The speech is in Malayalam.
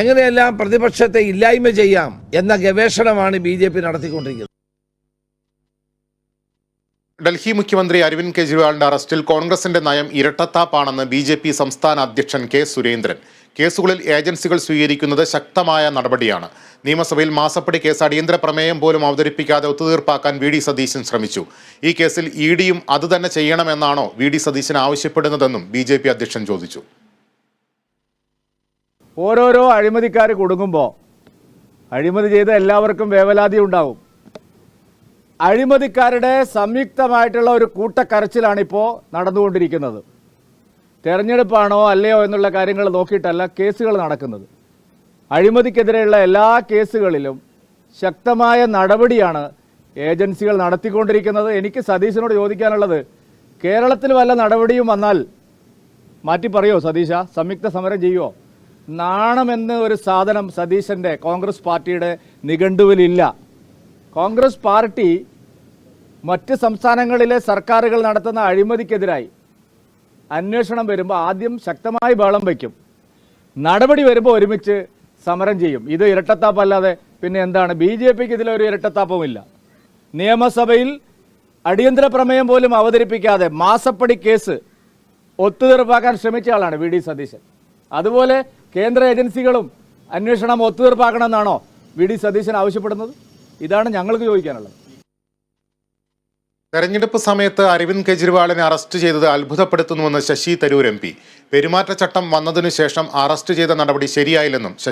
എങ്ങനെയെല്ലാം പ്രതിപക്ഷത്തെ ഇല്ലായ്മ ചെയ്യാം എന്ന ഗവേഷണമാണ് ബി ജെ പി നടത്തിക്കൊണ്ടിരിക്കുന്നത്. ഡൽഹി മുഖ്യമന്ത്രി അരവിന്ദ് കെജ്രിവാളിന്റെ അറസ്റ്റിൽ കോൺഗ്രസിന്റെ നയം ഇരട്ടത്താപ്പാണെന്ന് ബി ജെ പി സംസ്ഥാന അധ്യക്ഷൻ കെ സുരേന്ദ്രൻ. കേസുകളിൽ ഏജൻസികൾ സ്വീകരിക്കുന്നത് ശക്തമായ നടപടിയാണ്. നിയമസഭയിൽ മാസപ്പടി കേസ് അടിയന്തര പ്രമേയം പോലും അവതരിപ്പിക്കാതെ ഒത്തുതീർപ്പാക്കാൻ വി ഡി സതീശൻ ശ്രമിച്ചു. ഈ കേസിൽ ഇ ഡിയും അതുതന്നെ ചെയ്യണമെന്നാണോ വി ഡി സതീശൻ ആവശ്യപ്പെടുന്നതെന്നും ബി അധ്യക്ഷൻ ചോദിച്ചു. ഓരോരോ അഴിമതിക്കാർ കൊടുങ്ങുമ്പോൾ അഴിമതി ചെയ്ത എല്ലാവർക്കും വേവലാതി ഉണ്ടാവും. അഴിമതിക്കാരുടെ സംയുക്തമായിട്ടുള്ള ഒരു കൂട്ടക്കരച്ചിലാണിപ്പോൾ നടന്നുകൊണ്ടിരിക്കുന്നത്. തെരഞ്ഞെടുപ്പാണോ അല്ലയോ എന്നുള്ള കാര്യങ്ങൾ നോക്കിയിട്ടല്ല കേസുകൾ നടക്കുന്നത്. അഴിമതിക്കെതിരെയുള്ള എല്ലാ കേസുകളിലും ശക്തമായ നടപടിയാണ് ഏജൻസികൾ നടത്തിക്കൊണ്ടിരിക്കുന്നത്. എനിക്ക് സതീശനോട് ചോദിക്കാനുള്ളത് കേരളത്തിൽ വല്ല നടപടിയും വന്നാൽ മാറ്റി പറയോ സതീശ? സംയുക്ത സമരം ചെയ്യുമോ നാണമെന്ന് ഒരു സാധനം സതീശന്റെ കോൺഗ്രസ് പാർട്ടിയുടെ നിഘണ്ടുവിലില്ല. കോൺഗ്രസ് പാർട്ടി മറ്റ് സംസ്ഥാനങ്ങളിലെ സർക്കാരുകൾ നടത്തുന്ന അഴിമതിക്കെതിരായി അന്വേഷണം വരുമ്പോൾ ആദ്യം ശക്തമായി ബഹളം വയ്ക്കും നടപടി വരുമ്പോൾ ഒരുമിച്ച് സമരം ചെയ്യും. ഇത് ഇരട്ടത്താപ്പല്ലാതെ പിന്നെ എന്താണ്? ബി ജെ പിക്ക് ഇതിലൊരു ഇരട്ടത്താപ്പമില്ല നിയമസഭയിൽ അടിയന്തര പ്രമേയം പോലും അവതരിപ്പിക്കാതെ മാസപ്പടി കേസ് ഒത്തുതീർപ്പാക്കാൻ ശ്രമിച്ച ആളാണ് വി ഡി സതീശൻ. അതുപോലെ കേന്ദ്ര ഏജൻസികളും അന്വേഷണം ഒത്തുതീർപ്പാക്കണമെന്നാണോ വി ഡി സതീശൻ ആവശ്യപ്പെടുന്നത്? ഇതാണ് ഞങ്ങൾക്ക് ചോദിക്കാനുള്ളത്. തെരഞ്ഞെടുപ്പ് സമയത്ത് അരവിന്ദ് കെജ്രിവാളിനെ അറസ്റ്റ് ചെയ്തത് അത്ഭുതപ്പെടുത്തുന്നുവെന്ന് ശശി തരൂർ എം പി. പെരുമാറ്റച്ചട്ടം വന്നതിനു ശേഷം അറസ്റ്റ് ചെയ്ത നടപടി ശരിയായില്ലെന്നും ശശി